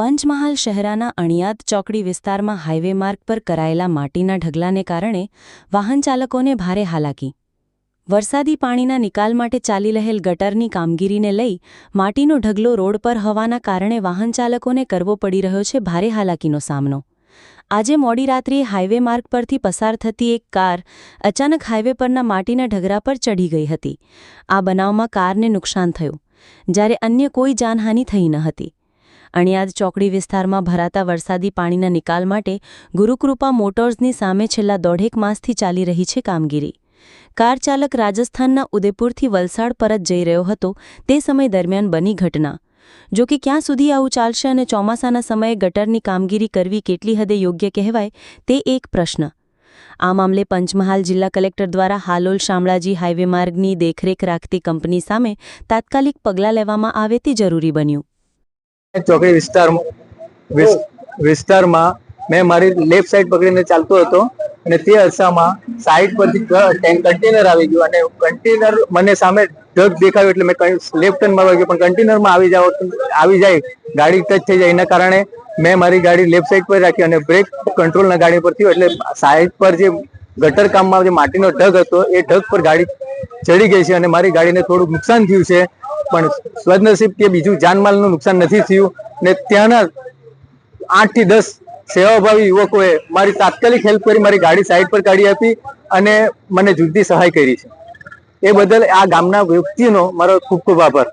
પંચમહાલ શહેરાના અણિયાદ ચોકડી વિસ્તારમાં હાઇવે માર્ગ પર કરાયેલા માટીના ઢગલાને કારણે વાહન ચાલકોને ભારે હાલાકી. વરસાદી પાણીના નિકાલ માટે ચાલી રહેલ ગટરની કામગીરીને લઈ માટીનો ઢગલો રોડ પર હવાના કારણે વાહનચાલકોને કરવો પડી રહ્યો છે ભારે હાલાકીનો સામનો. આજે મોડી રાત્રિએ હાઇવે માર્ગ પરથી પસાર થતી એક કાર અચાનક હાઇવે પરના માટીના ઢગરા પર ચઢી ગઈ હતી. આ બનાવમાં કારને નુકસાન થયું. જ્યારે અન્ય કોઈ જાનહાનિ થઈ ન હતી. અણિયાદ ચોકડી વિસ્તારમાં ભરાતા વરસાદી પાણીના નિકાલ માટે ગુરુકૃપા મોટર્સની સામે છેલ્લા દોઢેક માસથી ચાલી રહી છે કામગીરી. કાર ચાલક રાજસ્થાનના ઉદયપુરથી વલસાડ પરત જઈ રહ્યો હતો તે સમય દરમિયાન બની ઘટના. જો કે ક્યાં સુધી આવું ચાલશે અને ચોમાસાના સમયે ગટરની કામગીરી કરવી કેટલી હદે યોગ્ય કહેવાય તે એક પ્રશ્ન. આ મામલે પંચમહાલ જિલ્લા કલેક્ટર દ્વારા હાલોલ શામળાજી હાઇવે માર્ગની દેખરેખ રાખતી કંપની સામે તાત્કાલિક પગલાં લેવામાં આવે તે જરૂરી બન્યું. ચોકડી વિસ્તારમાં વિસ્તારમાં મેં મારી લેફ્ટ સાઈડ પકડીને ચાલતો હતો અને તે અરસામાં સાઈડ પરથી કન્ટેનર આવી ગયું અને કન્ટેનર મને સામે ઢગ દેખાયું એટલે મેં લેફ્ટ ટર્ન મારવા ગયો. પણ કન્ટેનરમાં આવી જાવ આવી જાય. ગાડી ટચ થઈ જાય. એના કારણે મેં મારી ગાડી લેફ્ટ સાઈડ પર રાખી અને બ્રેક કંટ્રોલના ગાડી પર થયું. એટલે સાઈડ પર જે ગટર કામમાં જે માટીનો ઢગ હતો, એ ઢગ પર ગાડી ચડી ગઈ છે અને મારી ગાડીને થોડુંક નુકસાન થયું છે. પણ સદનસીબ કે બીજું જાનમાલનું નુકસાન નથી થયું ને ત્યાંના આઠથી દસ સેવાભાવી યુવકોએ મારી તાત્કાલિક હેલ્પ કરી, મારી ગાડી સાઈડ પર કાઢી આપી અને મને જુદી સહાય કરી છે. એ બદલ આ ગામના વ્યક્તિનો મારો ખૂબ ખૂબ આભાર.